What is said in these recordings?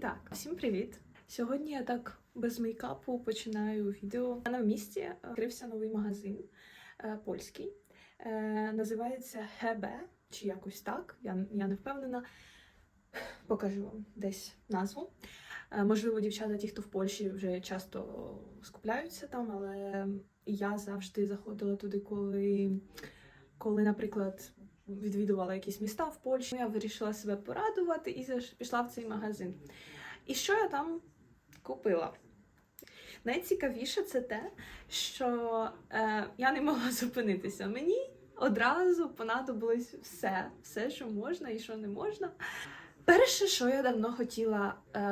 так, всім привіт! Сьогодні я так без мейкапу починаю відео. Мене в місті відкрився новий магазин е, польський. Е, називається ГБ чи якось так. Я, я не впевнена. Покажу вам десь назву. Е, можливо, дівчата, ті, хто в Польщі, вже часто скупляються там, але я завжди заходила туди, коли, коли наприклад, відвідувала якісь міста в Польщі. Я вирішила себе порадувати і пішла в цей магазин. І що я там купила? Найцікавіше це те, що е, я не могла зупинитися. Мені одразу понадобилось все, все, що можна і що не можна. Перше, що я давно хотіла е,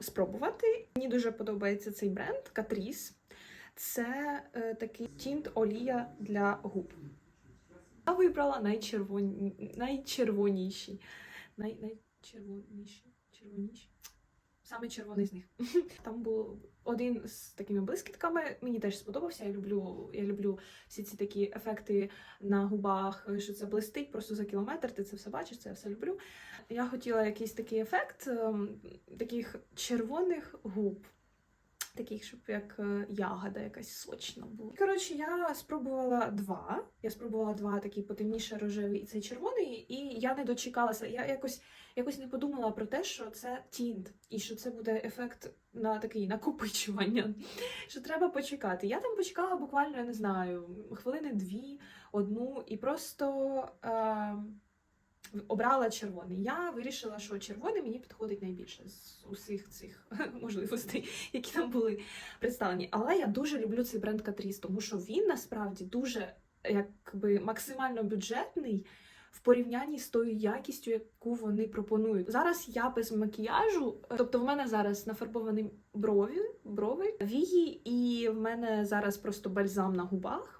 спробувати, мені дуже подобається цей бренд Catrice. Це е, такий тінт олія для губ. Я вибрала найчервоні... найчервоніші. Най... Найчервоніші. Червоніші. Саме червоний з них. Там був один з такими блискітками. Мені теж сподобався. Я люблю, я люблю всі ці такі ефекти на губах, що це блистить просто за кілометр. Ти це все бачиш, це я все люблю. Я хотіла якийсь такий ефект ем, таких червоних губ. Таких, щоб як е, ягода якась сочна була. Коротше, я спробувала два. Я спробувала два такі потемніше рожевий і цей червоний, і я не дочекалася. Я якось якось не подумала про те, що це тінт, і що це буде ефект на такий накопичування. Що треба почекати. Я там почекала буквально, я не знаю, хвилини дві, одну, і просто. Е- Обрала червоний. Я вирішила, що червоний мені підходить найбільше з усіх цих можливостей, які там були представлені. Але я дуже люблю цей бренд Catrice, тому що він насправді дуже якби максимально бюджетний в порівнянні з тою якістю, яку вони пропонують. Зараз я без макіяжу, тобто в мене зараз нафарбовані брові, брови, вії, і в мене зараз просто бальзам на губах.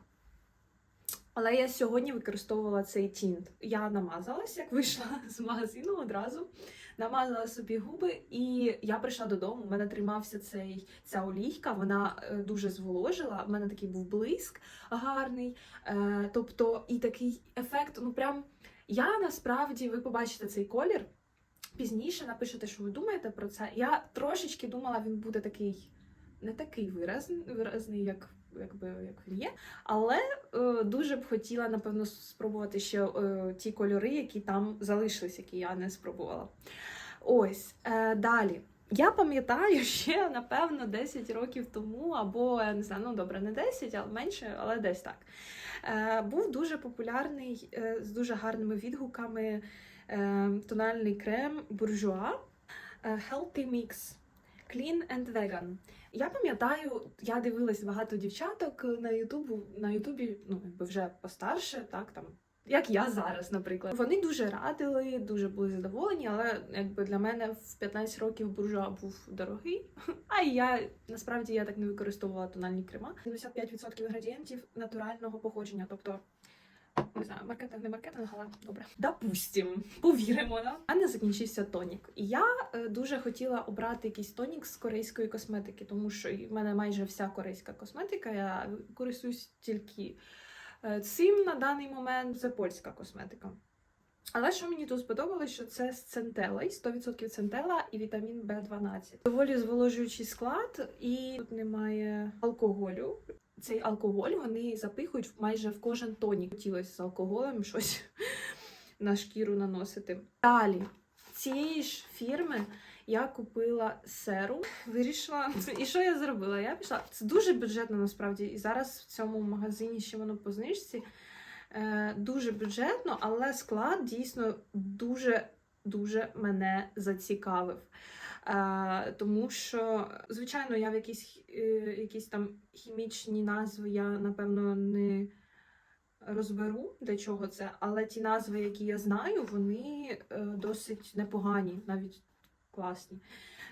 Але я сьогодні використовувала цей тінт. Я намазалась, як вийшла з магазину одразу, намазала собі губи, і я прийшла додому. У мене тримався цей, ця олійка, вона е, дуже зволожила. У мене такий був блиск гарний. Е, тобто, і такий ефект, ну прям я насправді, ви побачите цей колір. Пізніше напишете, що ви думаєте про це. Я трошечки думала, він буде такий не такий виразний, виразний як, якби, як він є. Але е, дуже б хотіла, напевно, спробувати ще е, ті кольори, які там залишились, які я не спробувала. Ось е, далі. Я пам'ятаю ще, напевно, 10 років тому, або не знаю, ну добре, не 10, але менше, але десь так. Е, був дуже популярний е, з дуже гарними відгуками е, тональний крем буржуа е, Healthy Mix Clean and Vegan. Я пам'ятаю, я дивилась багато дівчаток на Ютубу, на Ютубі, ну якби вже постарше, так там. Як я зараз, наприклад, вони дуже радили, дуже були задоволені, але якби для мене в 15 років буржуа був дорогий. А я насправді я так не використовувала тональні крема. 75% інгредієнтів натурального походження, тобто не знаю, маркетинг, не маркетинг, але добре. Допустим, повіримо. Да? У мене закінчився тонік. Я е, дуже хотіла обрати якийсь тонік з корейської косметики, тому що в мене майже вся корейська косметика. Я користуюсь тільки е, цим на даний момент. Це польська косметика. Але що мені тут сподобалось, що це з центелей, 100% центела і вітамін В12. Доволі зволожуючий склад, і тут немає алкоголю цей алкоголь вони запихують майже в кожен тонік. Хотілося з алкоголем щось на шкіру наносити. Далі, цієї ж фірми я купила серум, вирішила. І що я зробила? Я пішла. Це дуже бюджетно насправді. І зараз в цьому магазині ще воно по знижці. Е, дуже бюджетно, але склад дійсно дуже дуже мене зацікавив. Е, тому що, звичайно, я в якісь, е, якісь там хімічні назви я, напевно, не розберу для чого це, але ті назви, які я знаю, вони е, досить непогані, навіть класні.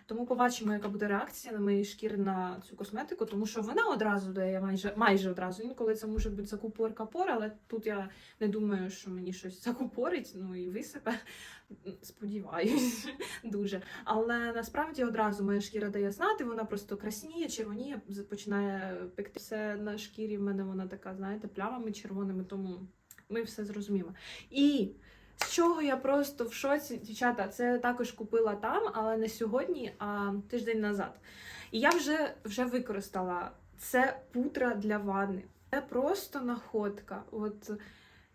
Тому побачимо, яка буде реакція на моєї шкіри на цю косметику, тому що вона одразу дає майже майже одразу. Інколи це може бути закупор капор, але тут я не думаю, що мені щось закупорить. Ну і ви себе сподіваюсь дуже. Але насправді одразу моя шкіра дає знати, вона просто красніє, червоніє, починає пекти. Все на шкірі в мене вона така, знаєте, плямами червоними, тому ми все зрозуміємо. І чого я просто в шоці, дівчата, це також купила там, але не сьогодні, а тиждень назад. І я вже, вже використала це пудра для ванни. Це просто находка. От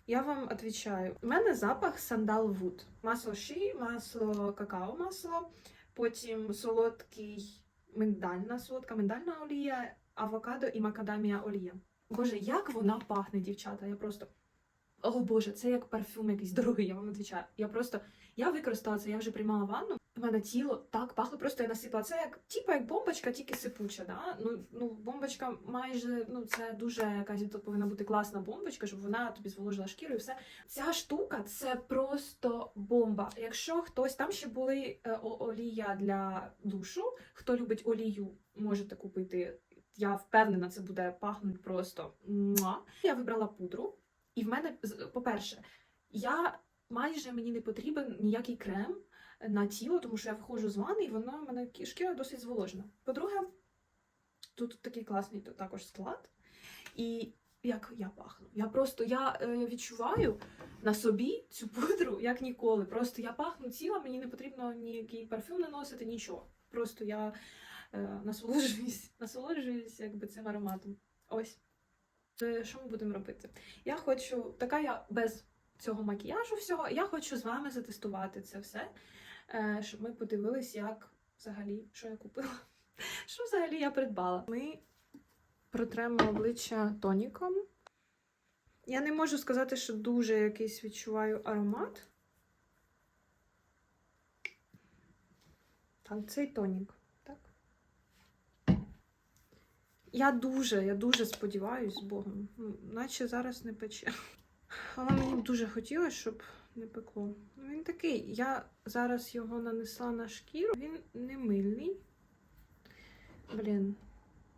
я вам відповідаю. У мене запах сандалвуд. Масло ші, масло какао масло, потім солодкий миндальна, солодка миндальна олія, авокадо і макадамія олія. Боже, як вона пахне, дівчата. Я просто. О Боже, це як парфюм якийсь дорогий, я вам відповідаю. Я просто я використала це, я вже приймала ванну. У мене тіло так пахло, просто я насипала. Це як типа як бомбочка, тільки сипуча. Да? Ну, ну бомбочка майже ну це дуже якась тут повинна бути класна бомбочка, щоб вона тобі зволожила шкіру і все. Ця штука це просто бомба. Якщо хтось там ще були е, олія для душу, хто любить олію, можете купити. Я впевнена, це буде пахнути просто. Муа. Я вибрала пудру, і в мене, по-перше, я майже мені не потрібен ніякий крем на тіло, тому що я виходжу з ванни, і воно в мене кі- шкіра досить зволожена. По-друге, тут такий класний також склад. І як я пахну. Я просто я е, відчуваю на собі цю пудру як ніколи. Просто я пахну ціла, мені не потрібно ніякий парфюм наносити, нічого. Просто я е, насолоджуюсь, насолоджуюсь якби цим ароматом. Ось. Е, Що ми будемо робити? Я хочу, така я без цього макіяжу всього, я хочу з вами затестувати це все, е, щоб ми подивились, як взагалі, що я купила, що взагалі я придбала. Ми протремо обличчя тоніком. Я не можу сказати, що дуже якийсь відчуваю аромат. Так, цей тонік, так? Я дуже, я дуже сподіваюсь з Богом. Ну, Наче зараз не пече. Але мені дуже хотілося, щоб не пекло. Він такий. Я зараз його нанесла на шкіру. Він не мильний. Блін.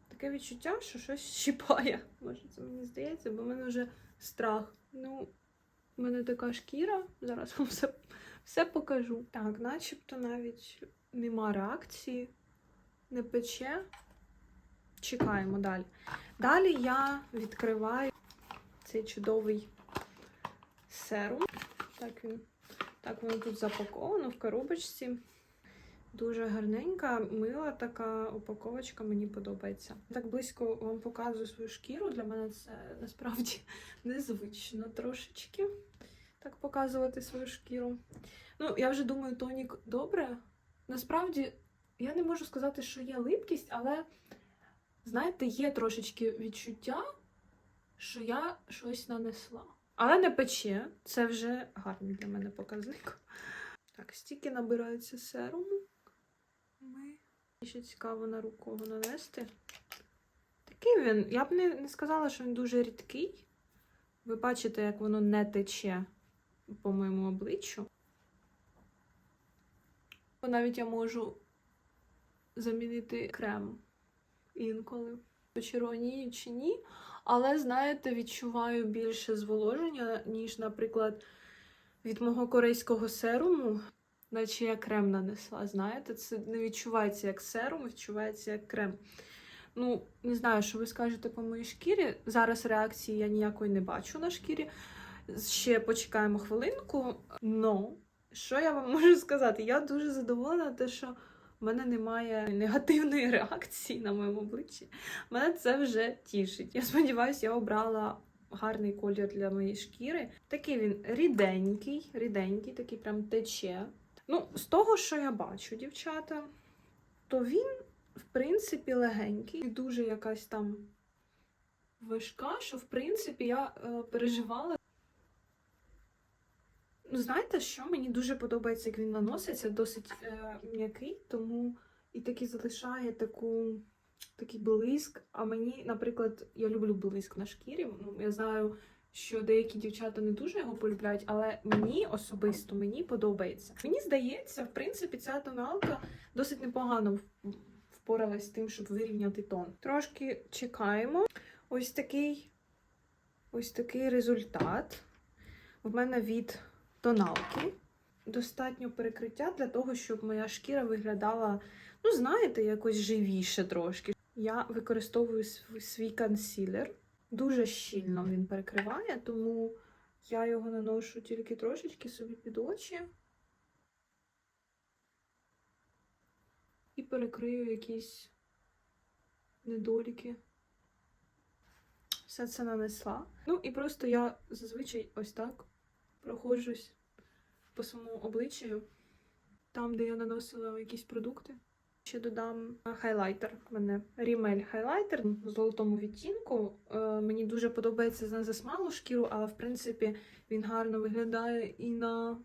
Таке відчуття, що щось щіпає. Може, це мені здається, бо в мене вже страх. Ну, в мене така шкіра. Зараз вам все, все покажу. Так, начебто навіть нема реакції, не пече. Чекаємо далі. Далі я відкриваю цей чудовий серум. Так він так воно тут запаковано в коробочці. Дуже гарненька, мила така упаковочка, мені подобається. Так близько вам показую свою шкіру. Для мене це насправді незвично трошечки так показувати свою шкіру. Ну, я вже думаю, тонік добре. Насправді, я не можу сказати, що є липкість, але, знаєте, є трошечки відчуття, що я щось нанесла. Але не пече, це вже гарний для мене показник. Так, стільки набирається серуму. Ми ще цікаво на руку нанести. Такий він. Я б не, не сказала, що він дуже рідкий. Ви бачите, як воно не тече по моєму обличчю. Навіть я можу замінити крем інколи. Почервонію чи ні. Але, знаєте, відчуваю більше зволоження, ніж, наприклад, від мого корейського серуму, наче я крем нанесла. Знаєте, це не відчувається як серум, відчувається як крем. Ну, не знаю, що ви скажете по моїй шкірі. Зараз реакції я ніякої не бачу на шкірі. Ще почекаємо хвилинку. Но, що я вам можу сказати? Я дуже задоволена, те, що в мене немає негативної реакції на моєму обличчі. Мене це вже тішить. Я сподіваюся, я обрала гарний колір для моєї шкіри. Такий він ріденький, ріденький, такий прям тече. Ну, з того, що я бачу, дівчата, то він, в принципі, легенький. Дуже якась там важка, що, в принципі, я е, переживала. Ну, знаєте, що мені дуже подобається, як він наноситься, досить е, м'який, тому і такий залишає таку такий блиск. А мені, наприклад, я люблю блиск на шкірі. Ну, я знаю, що деякі дівчата не дуже його полюбляють, але мені особисто мені подобається. Мені здається, в принципі, ця тоналка досить непогано впоралась з тим, щоб вирівняти тон. Трошки чекаємо. Ось такий, ось такий результат. В мене від тоналки. Достатньо перекриття для того, щоб моя шкіра виглядала, ну, знаєте, якось живіше трошки. Я використовую свій консілер. Дуже щільно він перекриває, тому Я його наношу тільки трошечки собі під очі. І перекрию якісь недоліки. Все це нанесла. Ну і просто я зазвичай ось так проходжусь по своєму обличчю, там, де я наносила якісь продукти. Ще додам хайлайтер. У мене Rimmel хайлайтер в золотому відтінку. Е, мені дуже подобається на засмалу шкіру, але в принципі він гарно виглядає і на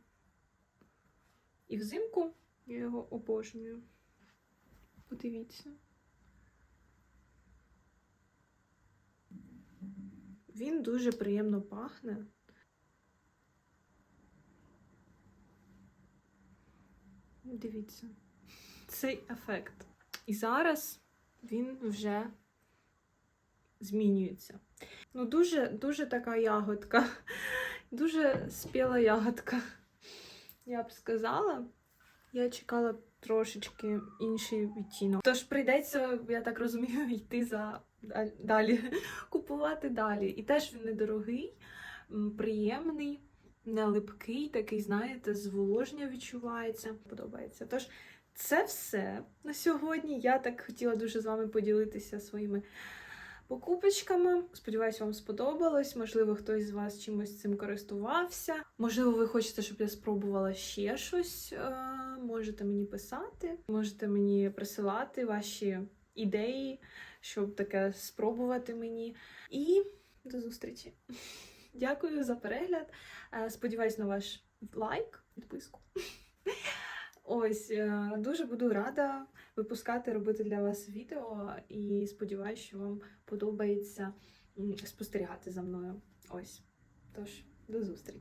і взимку. Я його обожнюю. Подивіться. Він дуже приємно пахне. Дивіться, цей ефект. І зараз він вже змінюється. Ну, дуже, дуже така ягодка, дуже спіла ягодка. Я б сказала. Я чекала трошечки інший відтінок. Тож прийдеться, я так розумію, йти за далі, купувати далі. І теж він недорогий, приємний, не липкий, такий, знаєте, зволоження відчувається. Подобається. Тож це все на сьогодні. Я так хотіла дуже з вами поділитися своїми покупочками. Сподіваюсь, вам сподобалось. Можливо, хтось з вас чимось цим користувався. Можливо, ви хочете, щоб я спробувала ще щось. Е, Можете мені писати, можете мені присилати ваші ідеї, щоб таке спробувати мені. І до зустрічі. Дякую за перегляд. Е, Сподіваюсь на ваш лайк, підписку. Ось е, дуже буду рада випускати, робити для вас відео, і сподіваюся, що вам подобається спостерігати за мною. Ось. Тож, до зустрічі.